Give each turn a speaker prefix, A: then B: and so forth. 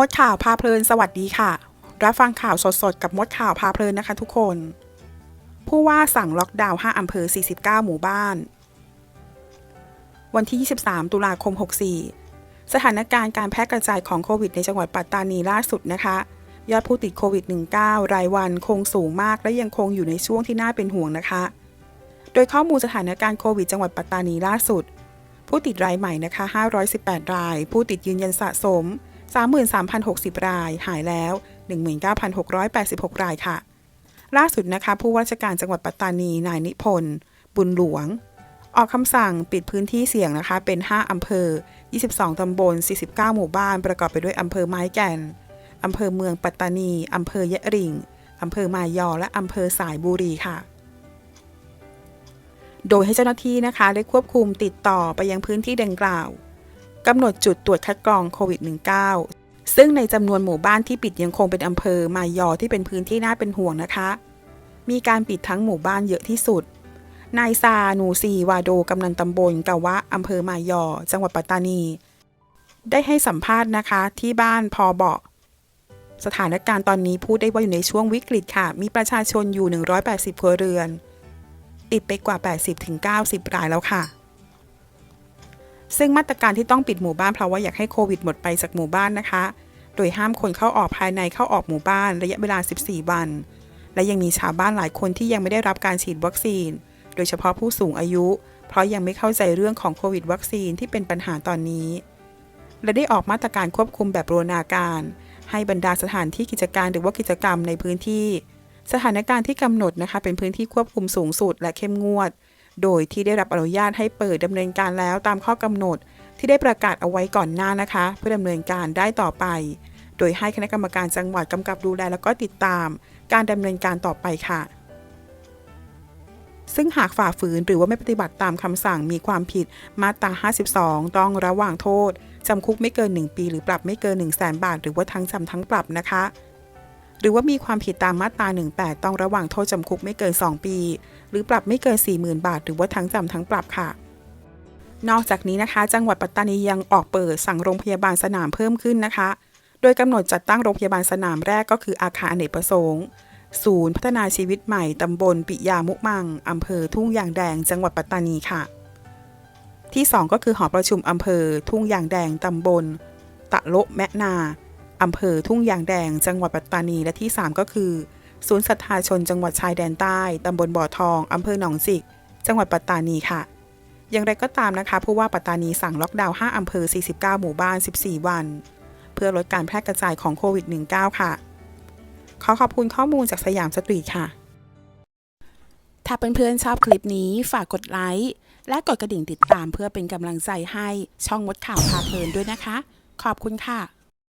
A: มดข่าวพาเพลินสวัสดีค่ะ รับฟังข่าวสดๆ กับมดข่าวพาเพลินนะคะทุกคน ผู้ว่าสั่งล็อกดาวน์ 5 อำเภอ 49 หมู่บ้าน วันที่ 23 ตุลาคม 64 สถานการณ์การแพร่กระจายของโควิดในจังหวัดปัตตานีล่าสุดนะคะ ยอดผู้ติดโควิด -19 รายวันคงสูงมากและยังคงอยู่ในช่วงที่น่าเป็นห่วงนะคะ โดยข้อมูลสถานการณ์โควิด จังหวัดปัตตานีล่าสุด ผู้ติดรายใหม่นะคะ 518 ราย ผู้ติดยืนยันสะสม 33,060 ราย หายแล้ว 19,686 รายค่ะ ล่าสุดนะคะผู้ว่าราชการจังหวัดปัตตานีนายนิพนธ์บุญหลวง ออกคำสั่งปิดพื้นที่เสี่ยงนะคะ เป็น 5 อำเภอ 22 ตำบล 49 หมู่บ้าน ประกอบไปด้วยอำเภอไม้แก่นอำเภอเมืองปัตตานีอำเภอยะริงอำเภอมายอ และอำเภอสายบุรีค่ะ โดยให้เจ้าหน้าที่นะคะได้ควบคุมติดต่อไปยังพื้นที่ดังกล่าว กำหนดจุดตรวจคัดกรองโควิด -19 ซึ่งในจำนวนหมู่บ้านที่ปิดยังคงเป็นอำเภอมายอที่เป็นพื้นที่น่าเป็นห่วงนะคะ มีการปิดทั้งหมู่บ้านเยอะที่สุด นายซานูซีวาโดกำนันตำบลกะวะอำเภอมายอ จังหวัดปัตตานี ได้ให้สัมภาษณ์นะคะที่บ้านพอเบาะสถานการณ์ตอนนี้พูดได้ว่าอยู่ในช่วงวิกฤตค่ะ มีประชาชนอยู่ 180 ครัวเรือน ติดไปกว่า 80-90 รายแล้วค่ะ ซึ่งมาตรการที่ต้องปิดหมู่บ้านเพราะว่าอยากให้โควิดหมดไปจากหมู่บ้านนะคะ โดยห้ามคนเข้าออกภายในเข้าออกหมู่บ้านระยะเวลา 14 วัน และยังมีชาวบ้านหลายคนที่ยังไม่ได้รับการฉีดวัคซีน โดยเฉพาะผู้สูงอายุ เพราะยังไม่เข้าใจเรื่องของโควิดวัคซีนที่เป็นปัญหาตอนนี้ และได้ออกมาตรการควบคุมแบบโรนาการ ให้บรรดาสถานที่กิจการหรือว่ากิจกรรมในพื้นที่ สถานการณ์ที่กำหนดนะคะเป็นพื้นที่ควบคุมสูงสุด และเข้มงวด โดยที่ได้รับอนุญาตให้เปิดดำเนินการแล้วตามข้อกำหนด ที่ได้ประกาศเอาไว้ก่อนหน้านะคะ เพื่อดำเนินการได้ต่อไป โดยให้คณะกรรมการจังหวัดกำกับดูแลแล้วก็ติดตาม การดำเนินการต่อไปค่ะ ซึ่งหากฝ่าฝืนหรือว่าไม่ปฏิบัติตามคำสั่งมีความผิดมาตรา 52 ต้องระหว่างโทษจำคุกไม่เกิน 1 ปี หรือปรับไม่เกิน 1 0 0 0 0แบาท หรือว่าทั้งจำทั้งปรับนะคะ หรือว่ามีความผิดตามมาตรา 18 ต้องระว่างโทษจำคุกไม่เกิน 2 ปี หรือปรับไม่เกิน 40,000 บาท หรือว่าทั้งจำทั้งปรับค่ะ นอกจากนี้นะคะ จังหวัดปัตตานียังออกเปิดสั่งโรงพยาบาลสนามเพิ่มขึ้นนะคะ โดยกำหนดจัดตั้งโรงพยาบาลสนามแรกก็คืออาคารอเนกประสงค์ ศูนย์พัฒนาชีวิตใหม่ตำบลปิยามุมังอำเภอทุ่งยางแดง จังหวัดปัตตานีค่ะ ที่ 2 ก็คือหอประชุมอำเภอ ทุ่งยางแดงตำบล ตะโละแมะนา อำเภอทุ่งยางแดง จังหวัดปัตตานี และที่ 3 ก็คือ ศูนย์ศรัทธาชนจังหวัดชายแดนใต้ ตำบลบ่อทอง อำเภอหนองจิก จังหวัดปัตตานีค่ะ อย่างไรก็ตามนะคะ ผู้ว่าปัตตานีสั่งล็อกดาวน์ 5 อำเภอ 49 หมู่บ้าน 14 วัน เพื่อลดการแพร่กระจายของโควิด -19 ค่ะ ขอขอบคุณข้อมูลจากสยามสตรีทค่ะ ถ้าเพื่อนๆชอบคลิปนี้ฝากกดไลค์ และกดกระดิ่งติดตามเพื่อเป็นกำลังใจให้ช่องมดข่าวพาเพลินด้วยนะคะ ขอบคุณค่ะ